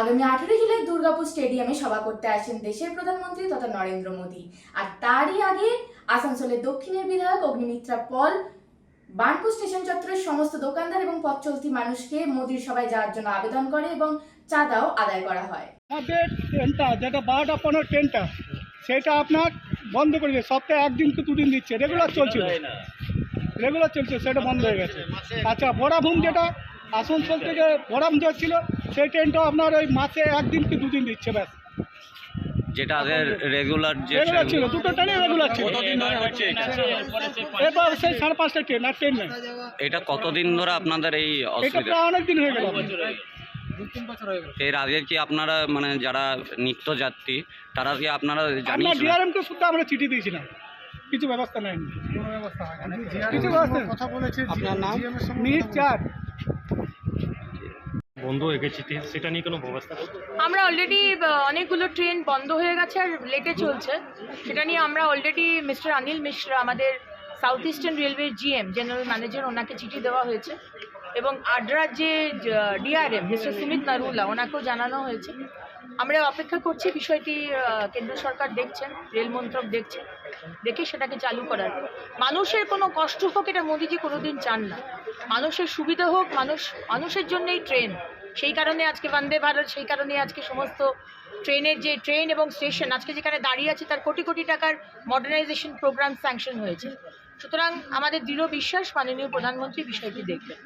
আগামী আঠেরোই জুলাই দুর্গাপুর স্টেডিয়ামে সভা করতে আসেন দেশের প্রধানমন্ত্রী তথা নরেন্দ্র মোদী। আর তারই আগে আসানসোলের দক্ষিণের বিধায়ক অগ্নিমিত্রা পল, বার্নপুর স্টেশন চত্বরের সমস্ত দোকানদার এবং পথ চলতি মানুষকে মোদির সভায় যাওয়ার জন্য আবেদন করে এবং চাঁদাও আদায় করা হয়। আমাদের ট্রেনটা, যেটা বারোটা পনেরো ট্রেনটা, সেটা আপনার বন্ধ করে দিয়ে সপ্তাহে একদিন তো দুদিন দিচ্ছে। রেগুলার চলছিল। রেগুলার চলছে সেটা বন্ধ হয়ে গেছে। আচ্ছা বড়াভূম যেটা, আসানসোল থেকে বড়াম যাচ্ছিল সেই ট্রেনটাও আপনার ওই মাসে একদিন কি দুদিন দিচ্ছে ব্যাস। যেটা আগের রেগুলার যে রেগুলার ছিল দুটো ট্রেনে রেগুলার ছিল। কতদিন ধরে হচ্ছে এটা? এবার সেই সাড়ে পাঁচটা ট্রেন আর ট্রেন নেই। এটা কতদিন ধরে আপনাদের এই এটা অসুবিধা? প্রায় অনেক দিন হয়ে গেল। এর আগে কি আপনারা মানে যারা নিত্য যাত্রী তারা কি আপনারা আমরা জানিয়েছিলেন ডিআরএমকে শুদ্ধ আমরা চিঠি দিয়েছিলাম কিছু ব্যবস্থা নেয়নি। কিছু ব্যবস্থা কথা বলেছে আপনার নাম? মিনিট চার। বন্ধ হয়ে গেছে সেটা নিয়ে কোনো ব্যবস্থা আমরা অলরেডি অনেকগুলো ট্রেন বন্ধ হয়ে গেছে আর লেটে চলছে। সেটা নিয়ে আমরা অলরেডি মিস্টার অনিল মিশ্রা আমাদের south eastern railway GM general manager ওনাকে চিঠি দেওয়া হয়েছে। এবং আড্রার যে ডিআরএম মিস্টার সুমিত নারুলা ওনাকেও জানানো হয়েছে। আমরা অপেক্ষা করছি বিষয়টি কেন্দ্র সরকার দেখছেন, রেল মন্ত্রক দেখছেন দেখে সেটাকে চালু করার। মানুষের কোনো কষ্ট হোক, এটা মোদিজি কোনোদিন চান না। মানুষের সুবিধা হোক, মানুষ, মানুষের জন্যই ট্রেন। সেই কারণে আজকে বন্দে ভারত, সেই কারণে আজকে সমস্ত ট্রেনের যে ট্রেন এবং স্টেশন, আজকে যেখানে দাঁড়িয়ে আছে তার কোটি কোটি টাকার মডার্নাইজেশন প্রোগ্রাম স্যাংশন হয়েছে। সুতরাং আমাদের দৃঢ় বিশ্বাস, মাননীয় প্রধানমন্ত্রী বিষয়টি দেখবেন।